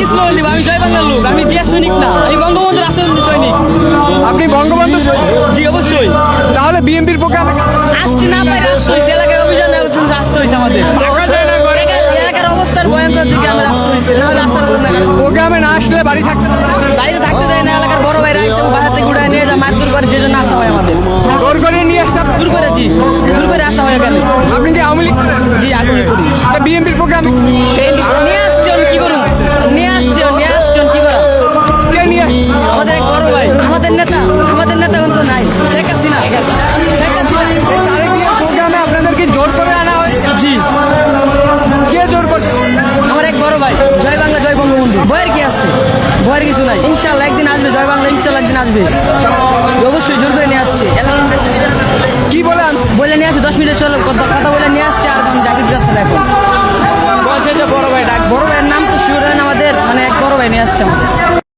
কি স্লোগান আমি জয় বাংলার লোক আমি জিয়া সৈনিক না আমি বঙ্গবন্ধুর আসল সৈনিক। আপনি বঙ্গবন্ধু সৈনিক। জি অবশ্যই। তাহলে বিএনপির প্রোগ্রামে আসতে না পাই রাষ্ট্র হয়েছে এলাকার অভিযান আলোচনা রাষ্ট্র হয়েছে আমাদের। এলাকা- এলাকার অবস্থার ভয়ঙ্কর থেকে আমরা রাষ্ট্র হয়েছে না হলে আসার প্রোগ্রামে না আসলে বাড়ি থাকতে বাড়িতে থাকতে দেয় না এলাকার বড় ভাইরা এসে বাজার থেকে উঠায় নিয়ে যায় মারধর করে সেই জন্য আসা হয় আমাদের। জোর করে নিয়ে আসতে দূর করে জি। দূর করে আসা হয় এখানে। আপনি কি আওয়ামী লীগ করেন? নেতা আমাদের নেতা এখন তো নাই। শেখ হাসিনা। শেখ হাসিনা প্রোগ্রামে আপনাদেরকে জোর করে আনা হয়। জি। কে জোর করছে? আমার এক বড় ভাই জয় বাংলা জয় বঙ্গবন্ধু। ভয়ের কি আছে? ভয়ের কিছু নাই। ইনশাল্লাহ একদিন আসবে জয় বাংলা ইনশাল্লাহ একদিন আসবে। অবশ্যই জোর করে নিয়ে আসছে। কি বলে বলে নিয়ে আসছে দশ মিনিট চলো কথা বলে নিয়ে আসছে আর জাকির যাচ্ছে যে বড় ভাই ডাক বড় ভাইয়ের নাম তো শিওর আমাদের মানে এক বড় ভাই নিয়ে আসছে আমাদের।